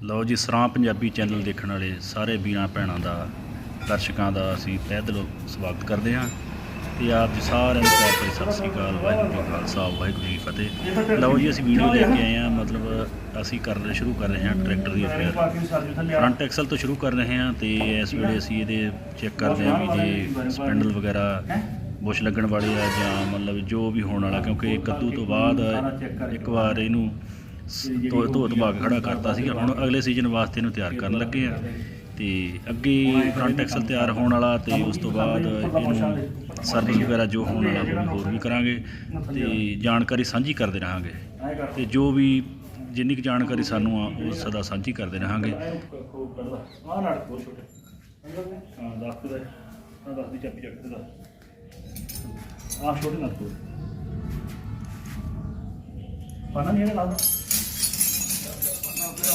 ਲਓ ਜੀ, ਸਰਾਂ ਪੰਜਾਬੀ ਚੈਨਲ ਦੇਖਣ ਵਾਲੇ ਸਾਰੇ ਵੀਰਾਂ ਭੈਣਾਂ ਦਾ, ਦਰਸ਼ਕਾਂ ਦਾ ਅਸੀਂ ਤਹਿ ਦਿਲੋਂ ਸਵਾਗਤ ਕਰਦੇ ਹਾਂ। ਤੇ ਆਪ ਜੀ ਸਾਰਿਆਂ ਨੂੰ ਪਿਆਰ ਭਰੀ ਸਤਿ ਸ੍ਰੀ ਅਕਾਲ, ਵਾਹਿਗੁਰੂ ਜੀ ਖਾਲਸਾ, ਵਾਹਿਗੁਰੂ ਜੀ ਫਤਿਹ। ਲਓ ਜੀ, ਅਸੀਂ ਵੀਡੀਓ ਲੈ ਕੇ ਆਏ ਹਾਂ, ਮਤਲਬ ਅਸੀਂ ਕਰ ਸ਼ੁਰੂ ਕਰ ਰਹੇ ਹਾਂ ਟਰੈਕਟਰ ਦੀ ਅਫੇਅਰ ਫਰੰਟ ਐਕਸਲ ਤੋਂ ਸ਼ੁਰੂ ਕਰ ਰਹੇ ਹਾਂ ਤੇ ਇਸ ਵੇਲੇ ਅਸੀਂ ਇਹਦੇ ਚੈੱਕ ਕਰਦੇ ਹਾਂ ਵੀ ਜੇ ਸਪੈਂਡਲ ਵਗੈਰਾ ਬੁਸ਼ ਲੱਗਣ ਵਾਲੇ ਆ ਜਾਂ ਮਤਲਬ ਜੋ ਵੀ ਹੋਣ ਵਾਲਾ, ਕਿਉਂਕਿ ਕੱਦੂ ਤੋਂ ਬਾਅਦ ਇੱਕ ਵਾਰ ਇਹਨੂੰ ਧੋ ਧੋ ਧਵਾ ਕੇ ਖੜਾ ਕਰਤਾ ਸੀਗਾ। ਹੁਣ ਅਗਲੇ ਸੀਜ਼ਨ ਵਾਸਤੇ ਇਹਨੂੰ ਤਿਆਰ ਕਰਨ ਲੱਗੇ ਆ। ਤੇ ਅੱਗੇ ਫਰੰਟ ਐਕਸਲ ਤਿਆਰ ਹੋਣ ਵਾਲਾ ਤੇ ਉਸ ਤੋਂ ਬਾਅਦ ਇਹਨੂੰ ਸਰਵਿਸ ਵਗੈਰਾ ਜੋ ਹੋਣ ਵਾਲਾ ਹੋਰ ਵੀ ਕਰਾਂਗੇ। ਤੇ ਜਾਣਕਾਰੀ ਸਾਂਝੀ ਕਰਦੇ ਰਹਾਂਗੇ। ਤੇ ਜੋ ਵੀ ਜਿੰਨੀ ਕੁ ਜਾਣਕਾਰੀ ਸਾਨੂੰ ਆ, ਉਹ ਸਦਾ ਸਾਂਝੀ ਕਰਦੇ ਰਹਾਂਗੇ। ਆ ਲੜ ਕੋ ਛੋਟੇ ਹਾਂ, ਦੱਸ ਦੇ ਆ ਦੱਸ ਦੀ, ਚਾਬੀ ਚੱਕ ਤੇ ਦੱਸ। ਛੋਟੇ ਨਾਲ ਪਾਣਾ ਨਹੀਂ ਲੱਗਦਾ ਪਾਣਾ ਤੇ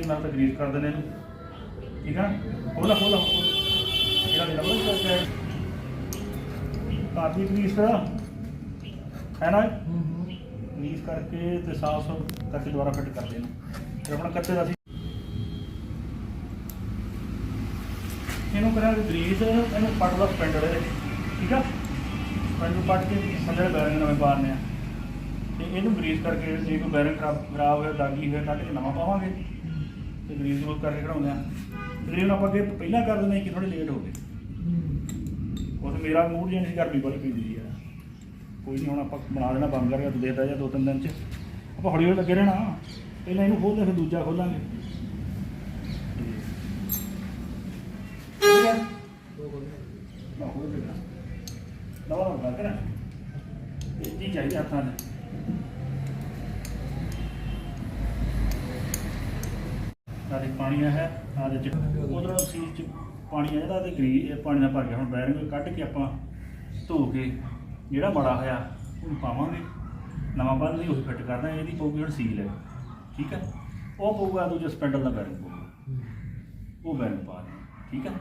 ਨਾਲ ਤਕਰੀਰ ਕਰ ਦਿੰਦੇ ਇਹਨੂੰ ਠੀਕ ਆ? ਖੋਲਾ ਖੋਲਾ ਇਹਦਾ ਦੇ ਲਓ ਕਿ ਕਾਫੀ ਗਰੀਸ ਹੈ ਨਾ? ਗਰੀਸ ਕਰਕੇ ਤੇ ਸਾਫ਼ ਸੁਥਰਾ ਕਰਕੇ ਦੁਬਾਰਾ ਫਿੱਟ ਕਰ ਦੇਣਾ ਫਿਰ ਆਪਣਾ ਕੱਚੇ ਦਾ ਸੀ ਇਹਨੂੰ ਕਰਾਂਗੇ ਗਰੀਸ ਇਹਨੂੰ ਪੱਟ ਦਾ ਸਪੈਂਡਰ ਇਹਦੇ ਠੀਕ ਆ? ਸਪੈਂਡਰ ਪੱਟ ਕੇ ਥੱਲੇ ਬੈਰਿੰਗ ਨਵੇਂ ਪਾਰਨੇ ਆ। ਤੇ ਇਹਨੂੰ ਗਰੀਸ ਕਰਕੇ ਜੇ ਕੋਈ ਬੈਰਿੰਗ ਖਰਾਬ ਖਰਾਬ ਹੋਇਆ ਦਾਗੀ ਹੋਇਆ ਕੱਢ ਕੇ ਨਵਾਂ ਪਾਵਾਂਗੇ। ਤੇ ਗਰੀਸ ਨੂੰ ਕਰਕੇ ਖੜਾਉਂਦੇ ਆ। ਗਰੀਸ ਨੂੰ ਆਪਾਂ ਅੱਗੇ ਪਹਿਲਾਂ ਕਰ ਦਿੰਦੇ ਕਿ ਥੋੜੇ ਲੇਟ ਹੋ ਗਏ। ਉਹ ਤੇ ਮੇਰਾ ਮੂਡ ਜਿਹਾ ਨਹੀਂ ਗਰਮੀ ਬੜੀ ਪੈਂਦੀ ਕੋਈ ਨਹੀਂ, ਹੁਣ ਆਪਾਂ ਬਣਾ ਦੇਣਾ, ਬੰਦ ਕਰਕੇ ਤੂੰ ਦੇਖਦਾ ਜਾਂ ਦੋ ਤਿੰਨ ਦਿਨ ਚ। ਆਪਾਂ ਹੌਲੀ ਹੌਲੀ ਲੱਗੇ ਰਹਿਣਾ। ਪਹਿਲਾਂ ਇਹਨੂੰ ਖੋਲਦੇ ਫਿਰ ਦੂਜਾ ਖੋਲਾਂਗੇ। ਠੀਕ ਨਾ ਹੋ ਗਿਆ ਨਵਾਂ ਨਵਾਂ ਕਰ ਇਹ ਜੀ ਚਾਹੀਦਾ ਹੱਥਾਂ ਨੇ ਨਾਲੇ ਪਾਣੀ ਆ ਹੈ ਨਾਲੇ ਚ ਉਧਰ ਸੀਲ ਚ ਪਾਣੀ ਆ ਜਿਹੜਾ ਤੇ ਗਰੀ ਇਹ ਪਾਣੀ ਨਾਲ ਭਰ ਗਿਆ। ਹੁਣ ਬੈਰਿੰਗ ਕੱਢ ਕੇ ਆਪਾਂ ਧੋ ਕੇ ਜਿਹੜਾ ਮਾੜਾ ਹੋਇਆ, ਉਹਨੂੰ ਪਾਵਾਂਗੇ। ਨਵਾਂ ਬੰਨ ਲਈ ਉਹ ਫਿੱਟ ਕਰਦਾ ਇਹਦੀ ਪਊਗੀ ਹੁਣ ਸੀਲ ਹੈ ਠੀਕ ਹੈ? ਉਹ ਪਊਗਾ, ਦੂਜੇ ਸਪੈਂਡਲ ਦਾ ਬੈਰਿੰਗ ਪਊਗਾ। ਉਹ ਬੈਰਿੰਗ ਪਾ ਦੇ ਠੀਕ ਹੈ?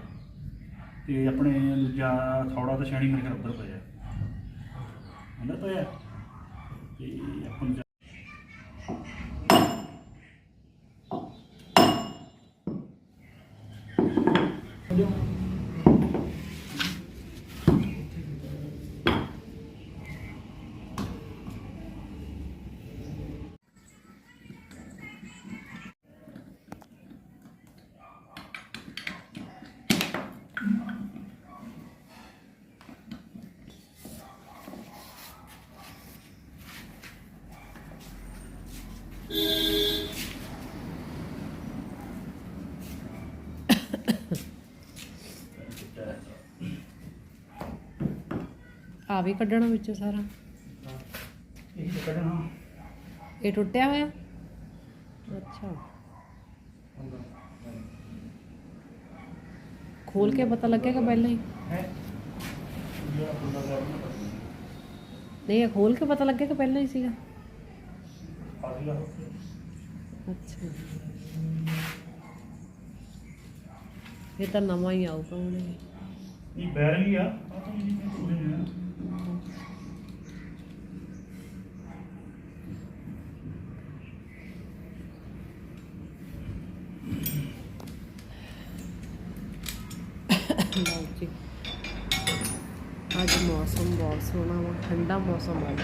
ਤੇ ਆਪਣੇ ਦੂਜਾ ਥੋੜਾ ਤਾਂ ਛਾਣੀ ਮੇਰੇ ਘਰ ਉੱਧਰ ਪਿਆ। ਅੰਦਰ ਪਿਆ। ਤੇ ਆਪਾਂ ਨੂੰ ਆ ਵੀ ਕੱਢਣਾ ਵਿੱਚੋਂ ਸਾਰਾ। ਇਹ ਕੱਢਣਾ। ਇਹ ਟੁੱਟਿਆ ਹੋਇਆ? ਅੱਛਾ। ਖੋਲ ਕੇ ਪਤਾ ਲੱਗੇਗਾ ਪਹਿਲਾਂ ਹੀ। ਨਹੀਂ ਇਹ ਖੋਲ ਕੇ ਪਤਾ ਲੱਗੇਗਾ ਪਹਿਲਾਂ ਹੀ ਸੀਗਾ। ਅੱਛਾ। ਇਹ ਤਾਂ ਨਵਾਂ ਹੀ ਆਊਗਾ ਹੁਣ। ਇਹ। ਨਹੀਂ ਆ। ਲਓ ਜੀ ਅੱਜ ਮੌਸਮ ਬਹੁਤ ਸੋਹਣਾ ਵਾ, ਠੰਡਾ ਮੌਸਮ ਆ ਅੱਜ।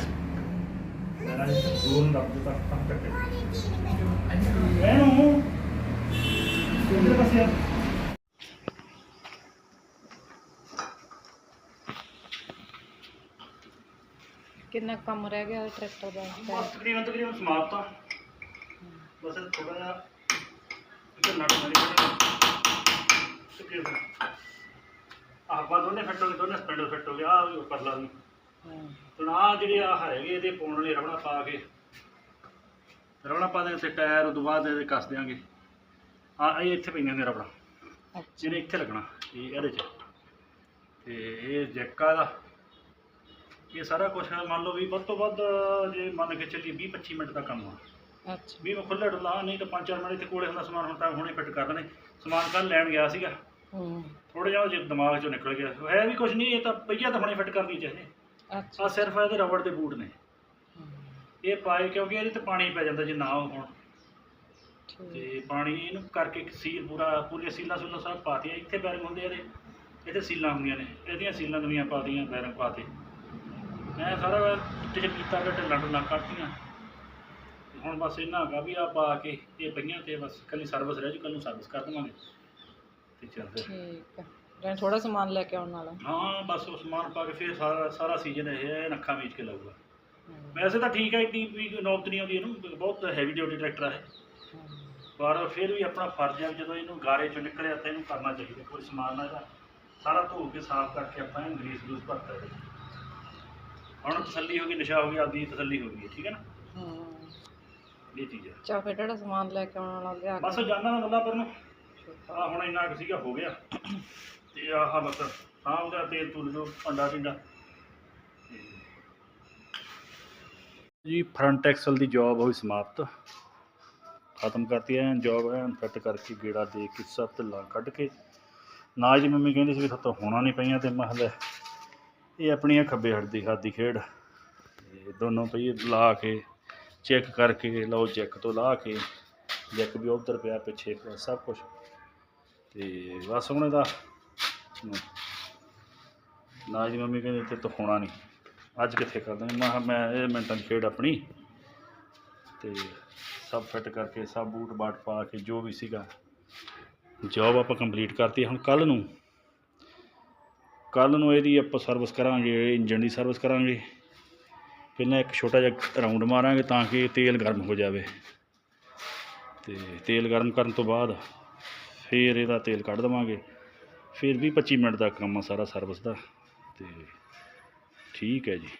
ਕਿੰਨਾ ਕੰਮ ਰਹਿ ਗਿਆ ਟਰੈਕਟਰ ਦਾ? ਬਸ ਤਕਰੀਬਨ ਤਕਰੀਬਨ ਸਮਾਪਤ ਆ। ਬਸ ਥੋੜਾ ਜਿਹਾ ਇੱਧਰ ਨਟ ਮਾਰੀ ਤਕਰੀਬਨ। ਆਪਾਂ ਦੋਨੇ ਫਿੱਟ ਹੋ ਗਏ ਦੋਨੇ ਸਪੈਂਡਰ ਫਿੱਟ ਹੋ ਗਏ ਆ ਪਰਲਾ ਵੀ। ਹੁਣ ਆਹ ਜਿਹੜੀ ਆ ਹੈਗੇ ਇਹਦੇ ਪਾਉਣ ਵਾਲੀ ਰਬੜਾ ਪਾ ਕੇ। ਰਬੜਾ ਪਾ ਦੇ ਤੇ ਟਾਇਰ ਉਦੋਂ ਬਾਅਦ ਇਹਦੇ ਕੱਸ ਦਿਆਂਗੇ। ਆ ਇਹ ਇੱਥੇ ਪਈਆਂ ਨੇ ਰਬੜਾ ਜਿਹਨੇ ਇੱਥੇ ਲੱਗਣਾ ਇਹ ਇਹਦੇ ਚ। ਤੇ ਇਹ ਜੈਕਾ ਦਾ। ਇਹ ਸਾਰਾ ਕੁਝ ਮੰਨ ਲਓ ਵੀ ਵੱਧ ਤੋਂ ਵੱਧ ਜੇ ਮੰਨ ਕੇ ਚੱਲੀਏ 20 25 ਮਿੰਟ ਦਾ ਕੰਮ ਆ। ਅੱਛਾ। ਵੀ ਮੈਂ ਖੁੱਲ੍ਹਾ ਡੁੱਲਾ ਨਹੀਂ ਤਾਂ ਪੰਜ ਚਾਰ ਮਿੰਟ ਇੱਥੇ ਕੋਲੇ ਹੁੰਦਾ ਸਮਾਨ ਹੁਣ ਤਾਂ ਹੁਣੇ ਫਿੱਟ ਕਰ ਦੇਣੇ ਸਮਾਨ ਕੱਲ ਲੈਣ ਗਿਆ ਸੀਗਾ। ਹੂੰ। ਥੋੜਾ ਜਿਹਾ ਉਹ ਜੇ ਦਿਮਾਗ ਚੋਂ ਨਿਕਲ ਗਿਆ। ਹੈ ਵੀ ਕੁਝ ਨਹੀਂ ਇਹ ਤਾਂ ਪਈਆ ਤਾਂ ਹੁਣੇ ਫਿੱਟ ਕਰਨੀ ਚਾਹੀਦੀ ਅੱਛਾ। ਆ ਸਿਰਫ ਇਹਦੇ ਰਬੜ ਦੇ ਬੂਟ ਨੇ। ਇਹ ਪਾਏ ਕਿਉਂਕਿ ਇਹਦੇ ਤੇ ਪਾਣੀ ਪੈ ਜਾਂਦਾ ਜੇ ਨਾ ਹੋਣ। ਤੇ ਪਾਣੀ ਇਹਨੂੰ ਕਰਕੇ ਸੀਲ ਪੂਰਾ ਪੂਰੀਆਂ ਸੀਲਾਂ ਸੂਲਾਂ ਸਭ ਪਾਤੀਆਂ ਇੱਥੇ ਬੈਰਿੰਗ ਹੁੰਦੇ ਇਹਦੇ। ਇੱਥੇ ਸੀਲਾਂ ਹੁੰਦੀਆਂ ਨੇ। ਇਹਦੀਆਂ ਸੀਲਾਂ ਨਵੀਆਂ ਪਾਤੀਆਂ ਬੈਰਿੰਗ ਪਾਤੇ ਮੈਂ ਸਾਰਾ ਟਿਚ ਕੀਤਾ ਕਿ ਢਿੱਲਾਂ ਢਿੱਲਾਂ ਤੇ ਹੁਣ ਬਸ ਇਹਨਾਂ ਹੈਗਾ ਵੀ ਆ ਪਾ ਕੇ ਇਹ ਪਈਆਂ ਤੇ ਬਸ ਕੱਲੀ ਸਰਵਿਸ ਰਹਿ ਜੂ ਕੱਲ ਨੂੰ ਸਰਵਿਸ ਕਰ ਦੇਵਾਂਗੇ। ਤੇ ਚੱਲਦੇ ਠੀਕ ਹੈ ਜਾਂ ਥੋੜਾ ਸਮਾਨ ਲੈ ਕੇ ਆਉਣ ਵਾਲਾ ਹਾਂ ਬਸ ਉਹ ਸਮਾਨ ਪਾ ਕੇ ਫਿਰ ਸਾਰਾ ਸਾਰਾ ਸੀਜ਼ਨ ਇਹ ਹੈ ਨੱਖਾਂ ਵੇਚ ਕੇ ਲਾਊਗਾ। ਵੈਸੇ ਤਾਂ ਠੀਕ ਹੈ ਇੱਡੀ ਵੀ ਨੌਬਤ ਨਹੀਂ ਆਉਂਦੀ ਇਹਨੂੰ ਬਹੁਤ ਹੈਵੀ ਡਿਊਟੀ ਟਰੈਕਟਰ ਹੈ। ਪਰ ਫਿਰ ਵੀ ਆਪਣਾ ਫਰਜ਼ ਹੈ ਵੀ ਜਦੋਂ ਇਹਨੂੰ ਗਾਰੇ ਚੋਂ ਨਿਕਲਿਆ ਤਾਂ ਇਹਨੂੰ ਕਰਨਾ ਚਾਹੀਦਾ ਕੋਈ ਸਮਾਨ ਨਾ ਇਹਦਾ। ਸਾਰਾ ਧੋ ਕੇ ਸਾਫ਼ ਕਰਕੇ ਆਪਾਂ ਇਹਨੂੰ ਗਰੀਸ ਗਰੂਸ ਭਰਤਾ ਇਹਦੇ 'ਚ। ਹੁਣ ਤਸੱਲੀ ਹੋ ਗਈ ਨਸ਼ਾ ਹੋ ਗਿਆ ਆਪਦੀ ਤਸੱਲੀ ਹੋ ਗਈ ਠੀਕ ਹੈ ਨਾ? ਹੂੰ। ਇਹ ਚੀਜ਼ ਹੈ ਚਾ ਫਿਰ ਜਿਹੜਾ ਸਮਾਨ ਲੈ ਕੇ ਆਉਣ ਵਾਲਾ ਲਿਆ ਬਸ ਜਾਣਾ ਮੈਂ ਪਰ ਨੂੰ। ਆ ਹੁਣ ਇੰਨਾ ਕੁ ਸੀਗਾ, ਹੋ ਗਿਆ। ਤੇ ਆਹ ਬਸ ਸਾਂਭਦਾ ਤੇਲ ਤੂਲ ਜੋ ਅੰਡਾ ਟਿੰਡਾ। ਜੀ ਫਰੰਟ ਐਕਸਲ ਦੀ ਜੌਬ ਹੋਈ ਸਮਾਪਤ। ਖਤਮ ਕਰਤੀ ਐ ਜੌਬ ਐ ਫਿੱਟ ਕਰਕੇ ਗੇੜਾ ਦੇ ਕੇ ਸਭ ਢਿੱਲਾਂ ਕੱਢ ਕੇ। ਨਾ ਜੀ ਮੰਮੀ ਕਹਿੰਦੀ ਸੀ ਵੀ ਤੁਹਾਤੋਂ ਹੋਣਾ ਨਹੀਂ ਪਈਆਂ ਤੇ ਮੈਂ ਇਹ ਆਪਣੀਆਂ ਖੱਬੇ ਹੱਥ ਦੀ ਹੱਥ ਖੇਡ। ਤੇ ਦੋਨੋਂ ਪਈ ਲਾ ਕੇ ਚੈੱਕ ਕਰਕੇ, ਲਓ ਚੈੱਕ ਤੋਂ ਲਾ ਕੇ ਜੈਕ ਵੀ ਉਧਰ ਪਿਆ, ਪਿੱਛੇ ਪਿਆ, ਸਭ ਕੁਝ ਤੇ ਬਸ ਹੁਣ ਇਹਦਾ ਨਾ ਜੀ ਮੰਮੀ ਕਹਿੰਦੇ ਤੇ ਤਾਂ ਹੋਣਾ ਨਹੀਂ। ਅੱਜ ਕਿੱਥੇ ਕਰ ਦਾਂਗੇ ਮੈਂ ਕਿਹਾ, ਮੈਂ ਇਹ ਮਿੰਟਾਂ ਦੀ ਖੇਡ ਆਪਣੀ ਤੇ ਸਭ ਫਿੱਟ ਕਰਕੇ, ਸਭ ਬੂਟ ਬਾਟ ਪਾ ਕੇ, ਜੋ ਵੀ ਸੀਗਾ ਜੌਬ ਆਪਾਂ ਕੰਪਲੀਟ ਕਰਤੀ। ਹੁਣ ਕੱਲ ਨੂੰ ਕੱਲ ਨੂੰ ਇਹਦੀ ਆਪਾਂ ਸਰਵਿਸ ਕਰਾਂਗੇ ਇੰਜਨ ਦੀ ਸਰਵਿਸ ਕਰਾਂਗੇ। ਪਹਿਲਾਂ ਇੱਕ ਛੋਟਾ ਜਿਹਾ ਰਾਉਂਡ ਮਾਰਾਂਗੇ ਤਾਂ ਕਿ ਤੇਲ ਗਰਮ ਹੋ ਜਾਵੇ। ਤੇ ਤੇਲ ਗਰਮ ਕਰਨ ਤੋਂ ਬਾਅਦ ਫਿਰ ਇਹਦਾ ਤੇਲ ਕੱਢ ਦੇਵਾਂਗੇ। ਫਿਰ ਵੀਹ 25 ਮਿੰਟ ਦਾ ਕੰਮ ਆ ਸਾਰਾ ਸਰਵਿਸ ਦਾ। ਅਤੇ ਠੀਕ ਹੈ ਜੀ।